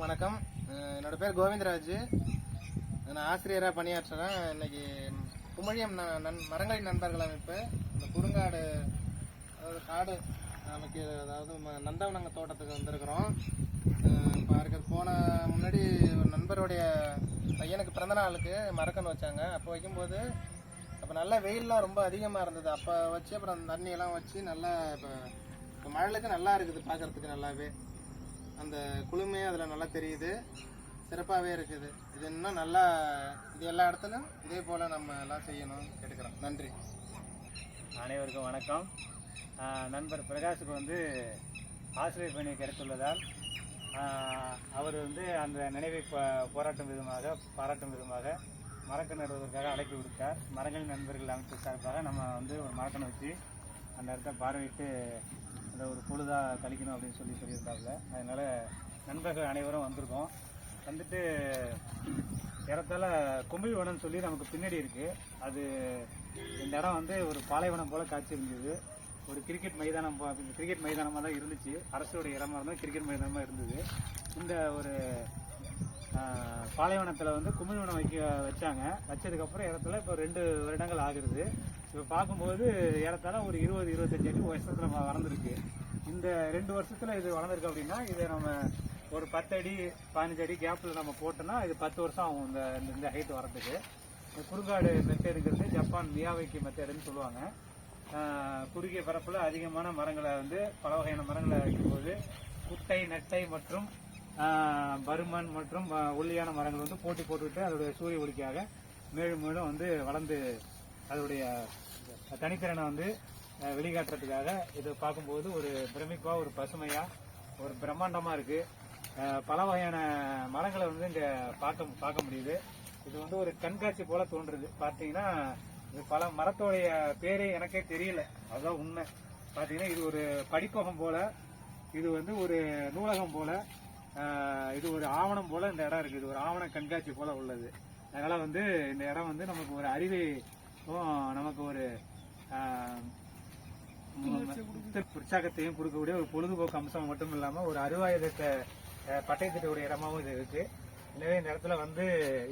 எல்லாருக்கும் வணக்கம். என்னோட பேர் கோவிந்தராஜ். நான் ஆசிரியராக பணியாற்றுறேன். இன்னைக்கு குமழியம் ந- நன் மரங்களின் நண்பர்கள் அமைப்பு இந்த குறுங்காடு அதாவது காடு அமைக்க அதாவது நந்தவனங்க தோட்டத்துக்கு வந்திருக்கிறோம். இப்போ போன முன்னாடி ஒரு நண்பருடைய பையனுக்கு பிறந்த நாளுக்கு மரக்கன்று வச்சாங்க. அப்போ வைக்கும்போது அப்போ நல்லா வெயிலெலாம் ரொம்ப அதிகமாக இருந்தது. அப்போ வச்சு அப்புறம் தண்ணியெல்லாம் வச்சு நல்லா இப்போ இப்போ மழைக்கு நல்லா இருக்குது பார்க்கறதுக்கு நல்லாவே. அந்த குளுமையே அதில் நல்லா தெரியுது. சிறப்பாகவே இருக்குது. இது இன்னும் நல்லா இது எல்லா இடத்துலையும் இதே போல் நம்ம எல்லாம் செய்யணும் கேட்டுக்கிறோம். நன்றி. அனைவருக்கும் வணக்கம். நண்பர் பிரகாஷுக்கு வந்து ஆசிரியர் பணி கிடைத்துள்ளதால் அவர் வந்து அந்த நினைவை போராட்டும் விதமாக பாராட்டும் விதமாக மறக்க நடுவதற்காக அழைப்பு விடுத்தார். மரங்கள் நண்பர்கள் அமைச்சர் சார்பாக நம்ம வந்து ஒரு மரக்கணை வச்சு அந்த இடத்த பார்வையிட்டு அந்த ஒரு பொழுதாக கழிக்கணும் அப்படின்னு சொல்லி சொல்லியிருந்தாப்புல. அதனால் நண்பர்கள் அனைவரும் வந்திருக்கோம். வந்துட்டு இடத்தால கும்பிவனம்னு வனம்னு சொல்லி நமக்கு பின்னாடி இருக்குது அது இந்த இடம் வந்து ஒரு பாலைவனம் போல் காட்சி இருந்தது ஒரு கிரிக்கெட் மைதானம் போ- கிரிக்கெட் மைதானமாக தான் இருந்துச்சு. அரசுடைய இடமா இருந்தால் கிரிக்கெட் மைதானமாக இருந்தது. இந்த ஒரு பாலைவனத்தில் வந்து குமிழ்வனம் வைக்க வச்சாங்க. வச்சதுக்கப்புறம் இடத்துல இப்போ ரெண்டு வருடங்கள் ஆகுது. இப்போ பார்க்கும்போது ஏறத்தால ஒரு இருபது இருபத்தஞ்சு அடி வருஷத்தில் வளர்ந்துருக்கு. இந்த ரெண்டு வருஷத்தில் இது வளர்ந்துருக்கு அப்படின்னா இதை நம்ம ஒரு பத்து அடி பதினஞ்சு அடி கேப்பில் நம்ம போட்டோம்னா இது பத்து வருஷம் ஆகும் இந்த இந்த- ஹைட் வரதுக்கு இந்த குறுங்காடு மெத்தேடுங்கிறது ஜப்பான் மியாவைக்கு மெத்தேடுன்னு சொல்லுவாங்க. குறுகிய பரப்பில் அதிகமான மரங்களை வந்து பல வகையான மரங்களை வைக்கும்போது குட்டை நெட்டை மற்றும் பருமன் மற்றும் ஒல்லியான மரங்கள் வந்து போட்டி போட்டுக்கிட்டு அதோடைய சூரிய ஒளிக்காக மேலும் மேலும் வந்து வளர்ந்து அதோடைய தனித்திறனை வந்து வெளிகாட்டுறதுக்காக வெளிக்காட்டுறதுக்காக இதை பார்க்கும்போது ஒரு பிரமிப்பாக ஒரு பசுமையாக ஒரு பிரம்மாண்டமாக இருக்குது பல வகையான மரங்களை வந்து இங்கே பார்க்க பார்க்க முடியுது. இது வந்து ஒரு கண்காட்சி போல தோன்றுது. பார்த்தீங்கன்னா இது பல மரத்தோடைய பேரே எனக்கே தெரியல. அதுதான் உண்மை. பார்த்தீங்கன்னா இது ஒரு படிப்பகம் போல இது வந்து ஒரு நூலகம் போல இது ஒரு ஆவணம் போல இந்த இடம் இருக்கு இது ஒரு ஆவண கண்காட்சி போல உள்ளது. அதனால வந்து இந்த இடம் வந்து நமக்கு ஒரு அறிவை நமக்கு ஒரு உற்சாகத்தையும் கொடுக்கக்கூடிய ஒரு பொழுதுபோக்கு அம்சம் மட்டும் இல்லாம ஒரு அருவாயுதத்தை அஹ், பட்டயத்திட்டுடைய இடமாவும் இது இருக்கு. எனவே இந்த இடத்துல வந்து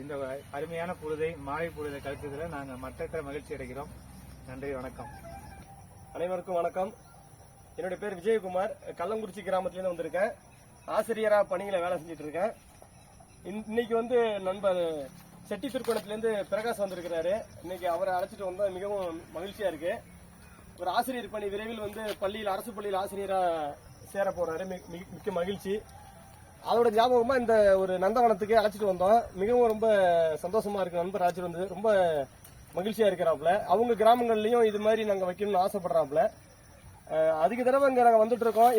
இந்த அருமையான பொழுதை மாலை பொழுதை கழிச்சதுல நாங்க மற்ற மகிழ்ச்சி அடைகிறோம். நன்றி வணக்கம். அனைவருக்கும் வணக்கம். என்னுடைய பேர் விஜயகுமார். கள்ளங்குறிச்சி கிராமத்துலேருந்து வந்திருக்கேன். ஆசிரியராக பணிகளை வேலை செஞ்சுட்டு இருக்கேன் இன்- இன்னைக்கு வந்து நண்பர் செட்டி திருக்கோணத்துலேருந்து பிரகாஷ் வந்திருக்கிறாரு. இன்னைக்கு அவரை அழைச்சிட்டு வந்தால் மிகவும் மகிழ்ச்சியாக இருக்கு. ஒரு ஆசிரியர் பணி விரைவில் வந்து பள்ளியில் அரசு பள்ளியில் ஆசிரியராக சேர போகிறாரு மி- மிக்க மகிழ்ச்சி. அதோட ஞாபகமாக இந்த ஒரு நந்தவனத்துக்கு அழைச்சிட்டு வந்தோம். மிகவும் ரொம்ப சந்தோஷமாக இருக்கு. நண்பர் அழைச்சிட்டு வந்து ரொம்ப மகிழ்ச்சியாக இருக்கிறாப்புல. அவங்க கிராமங்கள்லையும் இது மாதிரி நாங்கள் வைக்கணும்னு ஆசைப்படுறாப்புல. அதிக தடவை இங்கே நாங்கள் வந்துட்டு இருக்கோம்.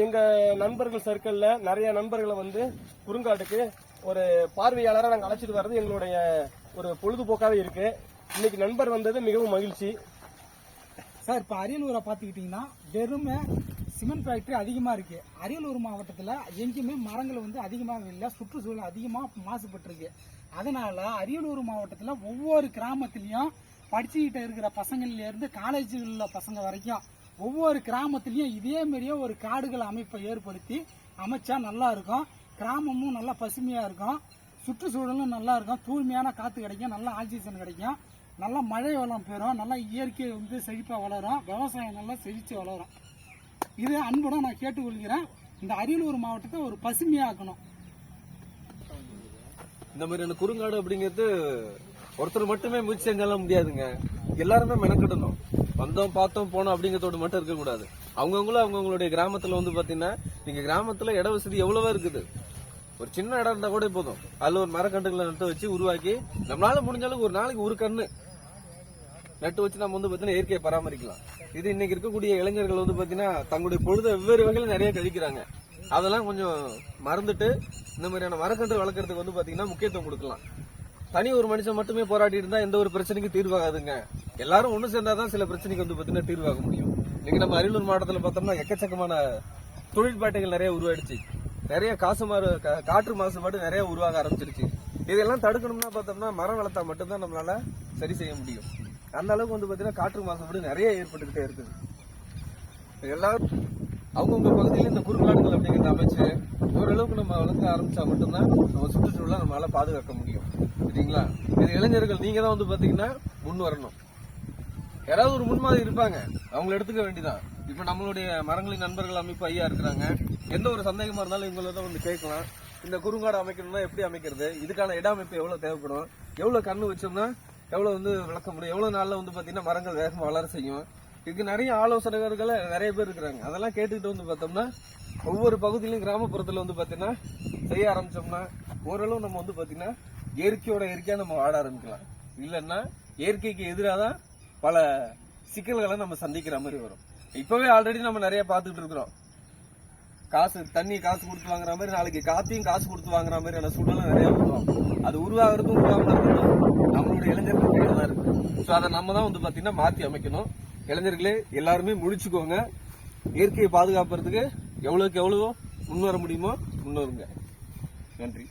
நண்பர்கள் சர்க்கிளில் நிறைய நண்பர்களை வந்து குறுங்காட்டுக்கு ஒரு பார்வையாளராக நாங்கள் அழைச்சிட்டு வர்றது எங்களுடைய ஒரு பொழுதுபோக்காகவே இருக்கு. இன்னைக்கு நண்பர் வந்தது மிகவும் மகிழ்ச்சி. சார் இப்போ அரியலூரை பார்த்துக்கிட்டிங்கன்னா வெறுமை சிமெண்ட் ஃபேக்டரி அதிகமாக இருக்கு. அரியலூர் மாவட்டத்தில் எங்கேயுமே மரங்கள் வந்து அதிகமாக இல்லை சுற்றுச்சூழல் அதிகமாக மாசுபட்டுருக்கு. அதனால அரியலூர் மாவட்டத்தில் ஒவ்வொரு கிராமத்துலேயும் படிச்சுக்கிட்டு இருக்கிற பசங்கள்லேருந்து காலேஜில் உள்ள பசங்க வரைக்கும் ஒவ்வொரு கிராமத்துலேயும் இதே மாதிரியே ஒரு காடுகள் அமைப்பை ஏற்படுத்தி அமைச்சா நல்லா இருக்கும். கிராமமும் நல்லா பசுமையாக இருக்கும். சுற்றுச்சூழலும் நல்லா இருக்கும். தூய்மையான காற்று கிடைக்கும். நல்ல ஆக்சிஜன் கிடைக்கும். நல்லா மழை வளம் பெறும். நல்லா இயற்கை வந்து செழிப்பாக வளரும். விவசாயம் நல்லா செழித்து வளரும். இது அன்புடன் நான் கேட்டுக்கொள்கிறேன். இந்த அரியலூர் மாவட்டத்தை ஒரு பசுமையாக்கணும். இந்த மாதிரியான குறுங்காடு அப்படிங்கிறது ஒருத்தர் மட்டுமே முயற்சி செஞ்சாலும் முடியாதுங்க. எல்லாருமே மெனக்கிடணும். வந்தோம் பார்த்தோம் போனோம் அப்படிங்கிறதோட மட்டும் இருக்கக்கூடாது அவங்கவுங்களும் அவங்கவுங்களுடைய கிராமத்தில் வந்து பார்த்தீங்கன்னா நீங்கள் கிராமத்தில் இட வசதி எவ்வளவோ இருக்குது. ஒரு சின்ன இடம் இருந்தால் கூட போதும். அதில் ஒரு மரக்கன்றுகளை நட்டு வச்சு உருவாக்கி நம்மளால முடிஞ்ச அளவுக்கு ஒரு நாளைக்கு ஒரு கண்ணு நட்டு வச்சு நம்ம வந்து பார்த்தீங்கன்னா இயற்கையை பராமரிக்கலாம். இது இன்னைக்கு இருக்கக்கூடிய இளைஞர்கள் வந்து பார்த்தீங்கன்னா தங்களுடைய பொழுதை வெவ்வேறு வகையில் நிறைய கழிக்கிறாங்க. அதெல்லாம் கொஞ்சம் மறந்துட்டு இந்த மாதிரியான மரக்கன்று வளர்க்குறதுக்கு வந்து பார்த்தீங்கன்னா முக்கியத்துவம் கொடுக்கலாம். தனி ஒரு மனுஷன் மட்டுமே போராடி இருந்தால் எந்த ஒரு பிரச்சனைக்கும் தீர்வாகாதுங்க. எல்லாரும் சேர்ந்தால் சேர்ந்தாதான் சில பிரச்சனைக்கு வந்து பார்த்தீங்கன்னா தீர்வாக முடியும். இன்னைக்கு நம்ம அரியலூர் மாவட்டத்தில் பார்த்தோம்னா எக்கச்சக்கமான தொழிற்பாட்டைகள் நிறைய உருவாயிடுச்சு. நிறைய காசு மாறு கா- காற்று மாசுபாடு நிறைய உருவாக ஆரம்பிச்சிருச்சு. இதெல்லாம் தடுக்கணும்னா பார்த்தோம்னா மரம் வளர்த்தா மட்டும்தான் நம்மளால சரி செய்ய முடியும். அந்த அளவுக்கு வந்து பார்த்தீங்கன்னா காற்று மாசுபாடு நிறைய ஏற்பட்டுக்கிட்டே இருக்குது. எல்லாரும் அவங்கவுங்க பகுதியில் இந்த குறுங்காடுகள் அப்படிங்கிறத அமைச்சு ஓரளவுக்கு நம்ம வளர்க்க ஆரம்பிச்சா மட்டும்தான் நம்ம சுற்றுச்சூழலை நம்மளால பாதுகாக்க முடியும். சரிங்களா? இது இளைஞர்கள் நீங்க தான் வந்து பாத்தீங்கன்னா முன் வரணும். யாராவது ஒரு முன்மாதிரி இருப்பாங்க. அவங்கள எடுத்துக்க வேண்டிதான். இப்போ நம்மளுடைய மரங்களின் நண்பர்கள் அமைப்பு ஐயா இருக்கிறாங்க. எந்த ஒரு சந்தேகமாக இருந்தாலும் இவங்கள தான் வந்து கேட்கலாம். இந்த குறுங்காடு அமைக்கணும்னா எப்படி அமைக்கிறது? இதுக்கான இட அமைப்பு எவ்வளோ தேவைப்படும்? எவ்வளோ கண்ணு வச்சோம்னா எவ்வளோ வந்து வளர்க்க முடியும்? எவ்வளோ நாளில் வந்து பார்த்தீங்கன்னா மரங்கள் வேகமாக வளர செய்யும்? இதுக்கு நிறைய ஆலோசகர்கள் நிறைய பேர் இருக்கிறாங்க. அதெல்லாம் கேட்டுக்கிட்டு வந்து பார்த்தோம்னா ஒவ்வொரு பகுதியிலும் கிராமப்புறத்தில் வந்து பார்த்தீங்கன்னா செய்ய ஆரம்பித்தோம்னா ஓரளவு நம்ம வந்து பார்த்தீங்கன்னா இயற்கையோட இயற்கையாக நம்ம வாட ஆரம்பிக்கலாம். இல்லைன்னா இயற்கைக்கு எதிராக தான் பல சிக்கல்களை நம்ம சந்திக்கிற மாதிரி வரும். இப்பவே ஆல்ரெடி நம்ம நிறைய பார்த்துட்டு இருக்கிறோம். காசு தண்ணி காசு கொடுத்து வாங்குற மாதிரி நாளைக்கு காத்தையும் காசு கொடுத்து வாங்குற மாதிரியான சூழ்நிலை நிறைய வரும். அது உருவாகிறதும் உருவாகிறதுக்கும் நம்மளுடைய இளைஞர்கள் கையில தான் இருக்கு. ஸோ அதை நம்ம தான் வந்து பார்த்தீங்கன்னா மாற்றி அமைக்கணும். இளைஞர்களே எல்லாருமே முடிச்சுக்கோங்க. இயற்கையை பாதுகாப்புறதுக்கு எவ்வளோக்கு எவ்வளவோ முன்வர முடியுமோ முன்வருங்க நன்றி.